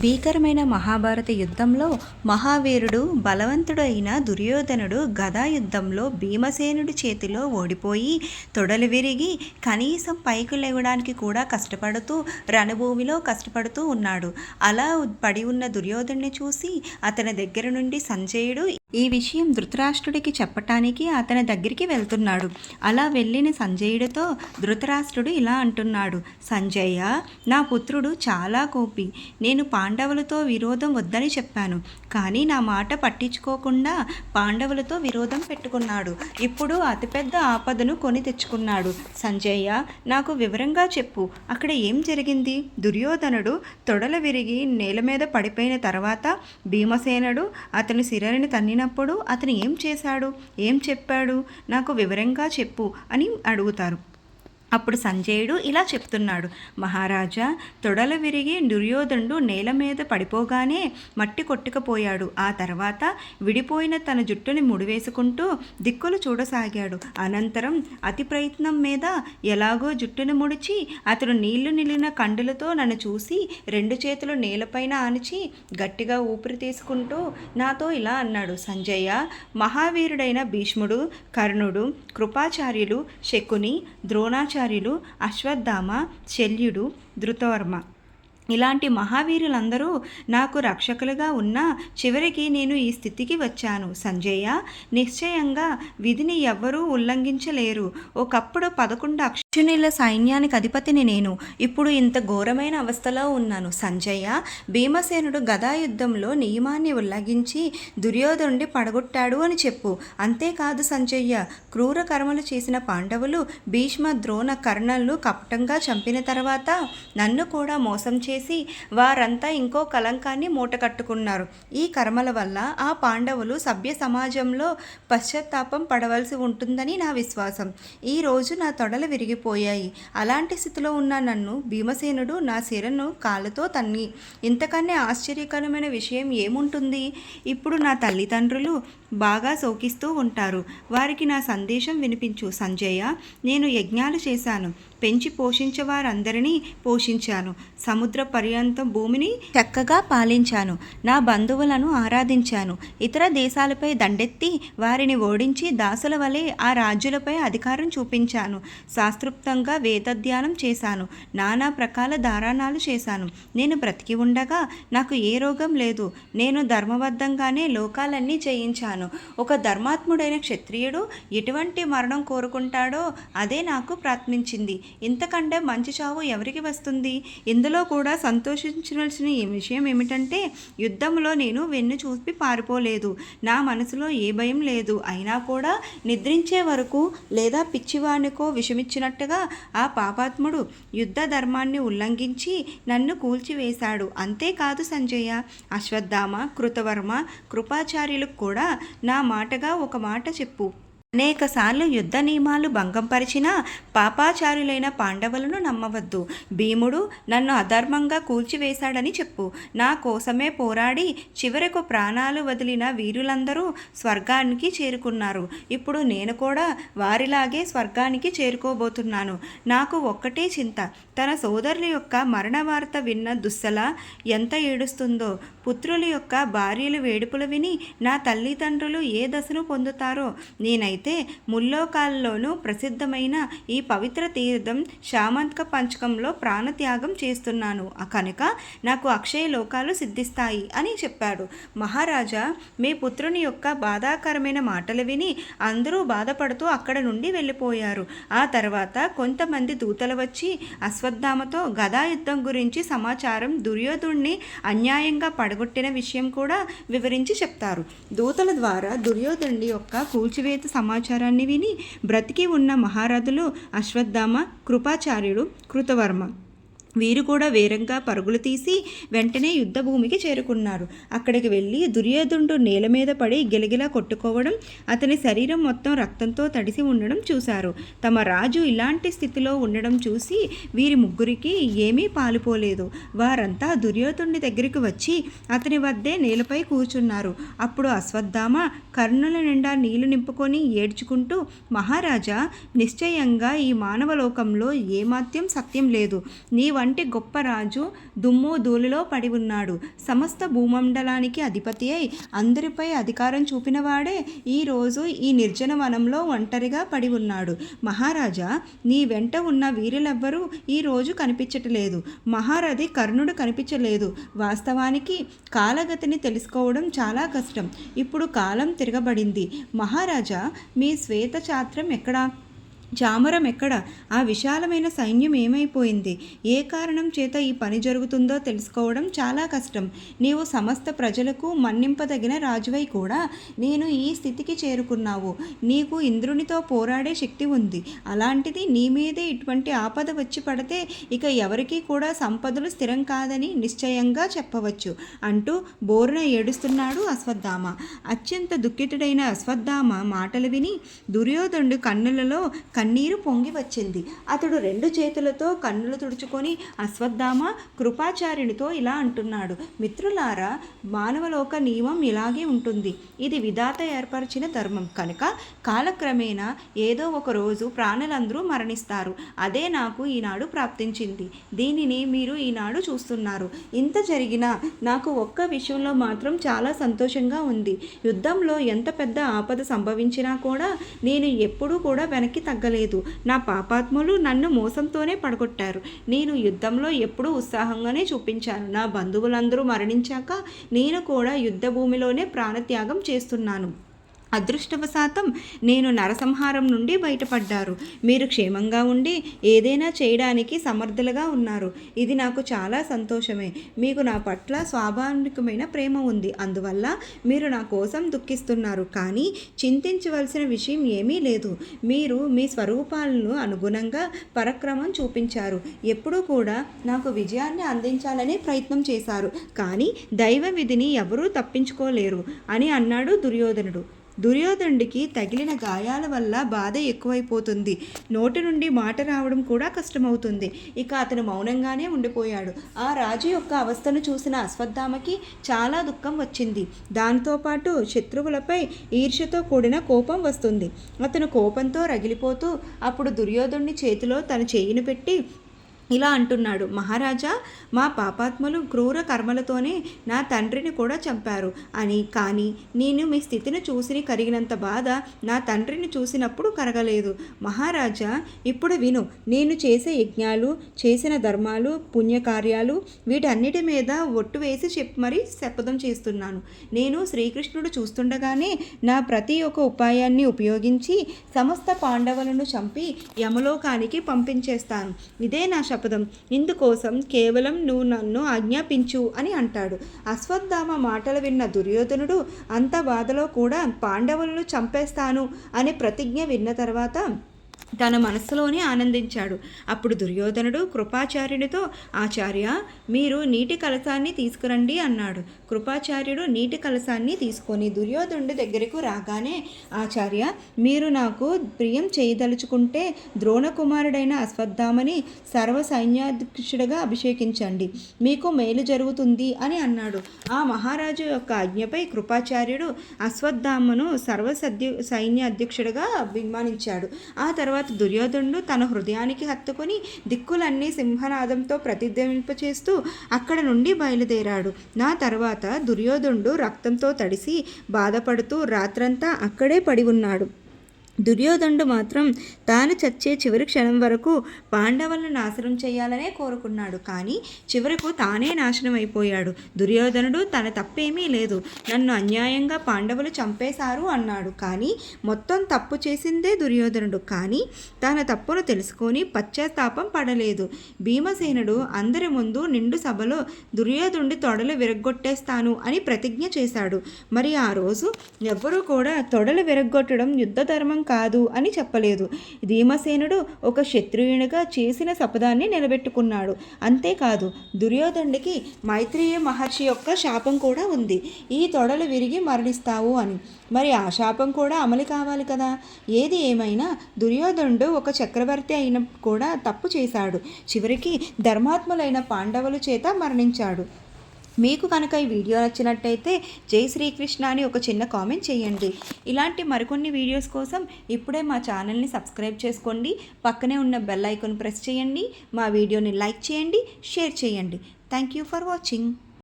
భీకరమైన మహాభారత యుద్ధంలో మహావీరుడు బలవంతుడు అయిన దుర్యోధనుడు గదా యుద్ధంలో భీమసేనుడి చేతిలో ఓడిపోయి తొడలు విరిగి కనీసం పైకి లేవడానికి కూడా కష్టపడుతూ రణభూమిలో కష్టపడుతూ ఉన్నాడు. అలా పడి ఉన్న దుర్యోధనుని చూసి అతని దగ్గర నుండి సంజయుడు ఈ విషయం ధృతరాష్ట్రుడికి చెప్పటానికి అతని దగ్గరికి వెళ్తున్నాడు. అలా వెళ్ళిన సంజయుడితో ధృతరాష్ట్రుడు ఇలా అంటున్నాడు. సంజయ్య నా పుత్రుడు చాలా కోపి. నేను పాండవులతో విరోధం వద్దని చెప్పాను. కానీ నా మాట పట్టించుకోకుండా పాండవులతో విరోధం పెట్టుకున్నాడు. ఇప్పుడు అతిపెద్ద ఆపదను కొని తెచ్చుకున్నాడు. సంజయ్య నాకు వివరంగా చెప్పు. అక్కడ ఏం జరిగింది? దుర్యోధనుడు తొడల విరిగి నేల మీద పడిపోయిన తర్వాత భీమసేనుడు అతని శిరని అడిగినప్పుడు అతను ఏం చేశాడు? ఏం చెప్పాడు? నాకు వివరంగా చెప్పు అని అడుగుతారు. అప్పుడు సంజయుడు ఇలా చెప్తున్నాడు మహారాజా తొడలు విరిగి దుర్యోధనుడు నేల మీద పడిపోగానే మట్టి కొట్టుకుపోయాడు. ఆ తర్వాత విడిపోయిన తన జుట్టుని ముడివేసుకుంటూ దిక్కులు చూడసాగాడు. అనంతరం అతి ప్రయత్నం మీద ఎలాగో జుట్టును ముడిచి అతడు నీళ్ళు నిలిన కండులతో నన్ను చూసి రెండు చేతులు నేలపైన ఆనిచి గట్టిగా ఊపిరి తీసుకుంటూ నాతో ఇలా అన్నాడు సంజయ్య మహావీరుడైన భీష్ముడు కర్ణుడు కృపాచార్యులు శకుని ద్రోణాచార్య ఆచార్యులు అశ్వత్థామ శల్యుడు ధృతవర్మ. ఇలాంటి మహావీరులందరూ నాకు రక్షకులుగా ఉన్న చివరికి నేను ఈ స్థితికి వచ్చాను. సంజయ్య నిశ్చయంగా విధిని ఎవ్వరూ ఉల్లంఘించలేరు. ఒకప్పుడు పదకొండు అక్షునిల సైన్యానికి అధిపతిని నేను. ఇప్పుడు ఇంత ఘోరమైన అవస్థలో ఉన్నాను. సంజయ్య భీమసేనుడు గదాయుద్ధంలో నియమాన్ని ఉల్లంఘించి దుర్యోధనుడి పడగొట్టాడు అని చెప్పు. అంతేకాదు సంజయ్య క్రూర కర్మలు చేసిన పాండవులు భీష్మ ద్రోణ కర్ణలను కపటంగా చంపిన తర్వాత నన్ను కూడా మోసం చేసి చేసి వారంతా ఇంకో కలంకాన్ని మూట కట్టుకున్నారు ఈ కర్మల వల్ల ఆ పాండవులు సభ్య సమాజంలో పశ్చాత్తాపం పడవలసి ఉంటుందని నా విశ్వాసం. ఈ రోజు నా తొడలు విరిగిపోయాయి. అలాంటి స్థితిలో ఉన్న నన్ను భీమసేనుడు నా శిరను కాళ్ళతో తన్ని. ఇంతకన్నా ఆశ్చర్యకరమైన విషయం ఏముంటుంది? ఇప్పుడు నా తల్లిదండ్రులు బాగా శోకిస్తూ ఉంటారు. వారికి నా సందేశం వినిపించు సంజయ. నేను యజ్ఞాలు చేశాను. పెంచి పోషించే వారందరినీ పోషించాను. సముద్ర పర్యంతం భూమిని చక్కగా పాలించాను. నా బంధువులను ఆరాధించాను. ఇతర దేశాలపై దండెత్తి వారిని ఓడించి దాసుల వలె ఆ రాజ్యులపై అధికారం చూపించాను. శాస్త్రుప్తంగా వేదధ్యానం చేశాను. నానా ప్రకాల దారాణాలు చేశాను. నేను బ్రతికి ఉండగా నాకు ఏ రోగం లేదు. నేను ధర్మబద్ధంగానే లోకాలన్నీ చేయించాను. ఒక ధర్మాత్ముడైన క్షత్రియుడు ఎటువంటి మరణం కోరుకుంటాడో అదే నాకు ప్రాత్మించింది. ఇంతకంటే మంచి చావు ఎవరికి వస్తుంది? ఇందులో కూడా సంతోషించవలసిన ఈ విషయం ఏమిటంటే యుద్ధంలో నేను వెన్ను చూపి పారిపోలేదు. నా మనసులో ఏ భయం లేదు. అయినా కూడా నిద్రించే వరకు లేదా పిచ్చివానికో విషమిచ్చినట్టుగా ఆ పాపాత్ముడు యుద్ధ ధర్మాన్ని ఉల్లంఘించి నన్ను కూల్చివేశాడు. అంతేకాదు సంజయ అశ్వత్థామ కృతవర్మ కృపాచార్యులకు కూడా నా మాటగా ఒక మాట చెప్పు. అనేకసార్లు యుద్ధ నియమాలు భంగంపరిచిన పాపాచారులైన పాండవులను నమ్మవద్దు. భీముడు నన్ను అధర్మంగా కూల్చివేశాడని చెప్పు. నా కోసమే పోరాడి చివరకు ప్రాణాలు వదిలిన వీరులందరూ స్వర్గానికి చేరుకున్నారు. ఇప్పుడు నేను కూడా వారిలాగే స్వర్గానికి చేరుకోబోతున్నాను. నాకు ఒక్కటే చింత. తన సోదరుల యొక్క మరణ వార్త విన్న దుస్సల ఎంత ఏడుస్తుందో. పుత్రుల యొక్క భార్యలు వేడుపులు విని నా తల్లిదండ్రులు ఏ దశను పొందుతారో నేనైతే అయితే ముల్లోకాల్లోనూ ప్రసిద్ధమైన ఈ పవిత్ర తీర్థం శామంతక పంచకంలో ప్రాణత్యాగం చేస్తున్నాను. కనుక నాకు అక్షయ లోకాలు సిద్ధిస్తాయి అని చెప్పాడు. మహారాజా మీ పుత్రుని యొక్క బాధాకరమైన మాటలు విని అందరూ బాధపడుతూ అక్కడ నుండి వెళ్ళిపోయారు. ఆ తర్వాత కొంతమంది దూతలు వచ్చి అశ్వత్థామతో గదా యుద్ధం గురించి సమాచారం దుర్యోధుణ్ణి అన్యాయంగా పడగొట్టిన విషయం కూడా వివరించి చెప్తారు. దూతల ద్వారా దుర్యోధుని యొక్క కూల్చివేత సమా సమాచారాన్ని విని బ్రతికి ఉన్న మహారథులు అశ్వత్థామ కృపాచార్యుడు కృతవర్మ. వీరు కూడా వేరంగా పరుగులు తీసి వెంటనే యుద్ధభూమికి చేరుకున్నారు. అక్కడికి వెళ్ళి దుర్యోధనుడు నేల మీద పడి గిలగిలా కొట్టుకోవడం అతని శరీరం మొత్తం రక్తంతో తడిసి ఉండడం చూశారు. తమ రాజు ఇలాంటి స్థితిలో ఉండడం చూసి వీరి ముగ్గురికి ఏమీ పాలుపోలేదు. వారంతా దుర్యోధనుడి దగ్గరికి వచ్చి అతని వద్దే నేలపై కూర్చున్నారు. అప్పుడు అశ్వత్థామ కర్ణుల నిండా నీళ్ళు నింపుకొని ఏడ్చుకుంటూ మహారాజా నిశ్చయంగా ఈ మానవలోకంలో ఏమాత్యం సత్యం లేదు. నీ వంటి గొప్ప రాజు దుమ్ము ధూళిలో పడి ఉన్నాడు. సమస్త భూమండలానికి అధిపతి అయి అందరిపై అధికారం చూపినవాడే ఈరోజు ఈ నిర్జన వనంలో ఒంటరిగా పడి ఉన్నాడు. మహారాజా నీ వెంట ఉన్న వీరులెవ్వరూ ఈరోజు కనిపించటలేదు. మహారథి కర్ణుడు కనిపించలేదు. వాస్తవానికి కాలగతిని తెలుసుకోవడం చాలా కష్టం. ఇప్పుడు కాలం తిరగబడింది. మహారాజా మీ శ్వేత చాత్రం ఎక్కడా? చామరం ఎక్కడ? ఆ విశాలమైన సైన్యం ఏమైపోయింది? ఏ కారణం చేత ఈ పని జరుగుతుందో తెలుసుకోవడం చాలా కష్టం. నీవు సమస్త ప్రజలకు మన్నింపదగిన రాజువై కూడా నేను ఈ స్థితికి చేరుకున్నావు. నీకు ఇంద్రునితో పోరాడే శక్తి ఉంది. అలాంటిది నీ మీదే ఇటువంటి ఆపద వచ్చి పడితే ఇక ఎవరికీ కూడా సంపదలు స్థిరం కాదని నిశ్చయంగా చెప్పవచ్చు. అంటూ బోరున ఏడుస్తున్నాడు అశ్వత్థామ. అత్యంత దుఃఖితుడైన అశ్వత్థామ మాటలు విని దుర్యోధనుడు కన్నులలో కన్నీరు పొంగి వచ్చింది. అతడు రెండు చేతులతో కన్నులు తుడుచుకొని అశ్వత్థామ కృపాచార్యునితో ఇలా అంటున్నాడు. మిత్రులారా మానవలోక నియమం ఇలాగే ఉంటుంది. ఇది విధాత ఏర్పరిచిన ధర్మం. కనుక కాలక్రమేణా ఏదో ఒక రోజు ప్రాణులందరూ మరణిస్తారు. అదే నాకు ఈనాడు ప్రాప్తించింది. దీనిని మీరు ఈనాడు చూస్తున్నారు. ఇంత జరిగినా నాకు ఒక్క విషయంలో మాత్రం చాలా సంతోషంగా ఉంది. యుద్ధంలో ఎంత పెద్ద ఆపద సంభవించినా కూడా నేను ఎప్పుడూ కూడా వెనక్కి తగ్గలేదు. నా పాపాత్ములు నన్ను మోసంతోనే పడగొట్టారు. నేను యుద్ధంలో ఎప్పుడూ ఉత్సాహంగానే చూపించాను. నా బంధువులందరూ మరణించాక నేను కూడా యుద్ధభూమిలోనే ప్రాణత్యాగం చేస్తున్నాను. అదృష్టవశాతం నేను నరసంహారం నుండి బయటపడ్డారు. మీరు క్షేమంగా ఉండి ఏదైనా చేయడానికి సమర్థులుగా ఉన్నారు. ఇది నాకు చాలా సంతోషమే. మీకు నా పట్ల స్వాభావికమైన ప్రేమ ఉంది. అందువల్ల మీరు నా కోసం దుఃఖిస్తున్నారు. కానీ చింతించవలసిన విషయం ఏమీ లేదు. మీరు మీ స్వరూపాలను అనుగుణంగా పరక్రమం చూపించారు. ఎప్పుడూ కూడా నాకు విజయాన్ని అందించాలనే ప్రయత్నం చేశారు. కానీ దైవ విధిని ఎవరూ తప్పించుకోలేరు అని అన్నాడు దుర్యోధనుడు. దుర్యోధనుడికి తగిలిన గాయాల వల్ల బాధ ఎక్కువైపోతుంది. నోటి నుండి మాట రావడం కూడా కష్టమవుతుంది. ఇక అతను మౌనంగానే ఉండిపోయాడు. ఆ రాజు యొక్క అవస్థను చూసిన అశ్వత్థామకి చాలా దుఃఖం వచ్చింది. దాంతోపాటు శత్రువులపై ఈర్ష్యతో కూడిన కోపం వస్తుంది. అతను కోపంతో రగిలిపోతూ అప్పుడు దుర్యోధనుని చేతిలో తన చేయిని పెట్టి ఇలా అంటున్నాడు. మహారాజా మా పాపాత్మలు క్రూర కర్మలతోనే నా తండ్రిని కూడా చంపారు. అని కానీ నేను మీ స్థితిని చూసి కరిగినంత బాధ నా తండ్రిని చూసినప్పుడు కరగలేదు. మహారాజా ఇప్పుడు విను. నేను చేసే యజ్ఞాలు చేసిన ధర్మాలు పుణ్యకార్యాలు వీటన్నిటి మీద ఒట్టు వేసి చెప్పి మరీ శపథం చేస్తున్నాను. నేను శ్రీకృష్ణుడు చూస్తుండగానే నా ప్రతి ఒక్క ఉపాయాన్ని ఉపయోగించి సమస్త పాండవులను చంపి యమలోకానికి పంపించేస్తాను. ఇదే నా శపథం. ఇందుకోసం కేవలం నువ్వు నన్ను ఆజ్ఞాపించు అని అంటాడు. అశ్వత్థామ మాటలు విన్న దుర్యోధనుడు అంత బాధలో కూడా పాండవులను చంపేస్తాను అనే ప్రతిజ్ఞ విన్న తర్వాత తన మనస్సులోనే ఆనందించాడు. అప్పుడు దుర్యోధనుడు కృపాచార్యునితో ఆచార్య మీరు నీటి కలసాన్ని తీసుకురండి అన్నాడు. కృపాచార్యుడు నీటి కలసాన్ని తీసుకొని దుర్యోధనుడి దగ్గరకు రాగానే ఆచార్య మీరు నాకు ప్రియం చేయదలుచుకుంటే ద్రోణకుమారుడైన అశ్వత్థామని సర్వ సైన్యాధ్యక్షుడిగా అభిషేకించండి. మీకు మేలు జరుగుతుంది అని అన్నాడు. ఆ మహారాజు యొక్క ఆజ్ఞపై కృపాచార్యుడు అశ్వత్థామను సర్వ సద్యు సైన్యాధ్యక్షుడిగా అభిమానించాడు. ఆ తర్వాత దుర్యోధనుడు తన హృదయానికి హత్తుకొని దిక్కులన్నీ సింహనాదంతో ప్రతిధ్వనింపచేస్తూ అక్కడ నుండి బయలుదేరాడు. నా తర్వాత దుర్యోధనుడు రక్తంతో తడిసి బాధపడుతూ రాత్రంతా అక్కడే పడి ఉన్నాడు. దుర్యోధనుడు మాత్రం తాను చచ్చే చివరి క్షణం వరకు పాండవులను నాశనం చేయాలనే కోరుకున్నాడు. కానీ చివరకు తానే నాశనం అయిపోయాడు దుర్యోధనుడు తన తప్పేమీ లేదు. నన్ను అన్యాయంగా పాండవులు చంపేశారు అన్నాడు. కానీ మొత్తం తప్పు చేసిందే దుర్యోధనుడు. కానీ తన తప్పును తెలుసుకొని పశ్చాత్తాపం పడలేదు. భీమసేనుడు అందరి ముందు నిండు సభలో దుర్యోధనుడి తొడలు విరగ్గొట్టేస్తాను అని ప్రతిజ్ఞ చేశాడు. మరి ఆ రోజు ఎవ్వరూ కూడా తొడలు విరగ్గొట్టడం యుద్ధ ధర్మం కాదు అని చెప్పలేదు. భీమసేనుడు ఒక శత్రువునిగా చేసిన శపథాన్ని నిలబెట్టుకున్నాడు. అంతేకాదు దుర్యోధనుడికి మైత్రేయ మహర్షి యొక్క శాపం కూడా ఉంది. ఈ తొడలు విరిగి మరణిస్తావు అని. మరి ఆ శాపం కూడా అమలు కావాలి కదా? ఏది ఏమైనా దుర్యోధనుడు ఒక చక్రవర్తి అయిన కూడా తప్పు చేశాడు. చివరికి ధర్మాత్ములైన పాండవుల చేత మరణించాడు. మీకు కనుక ఈ వీడియో నచ్చినట్టయితే జై శ్రీకృష్ణ అని ఒక చిన్న కామెంట్ చేయండి. ఇలాంటి మరికొన్ని వీడియోస్ కోసం ఇప్పుడే మా ఛానల్ని సబ్స్క్రైబ్ చేసుకోండి. పక్కనే ఉన్న బెల్ ఐకాన్ ప్రెస్ చేయండి. మా వీడియోని లైక్ చేయండి షేర్ చేయండి. Thank you for watching.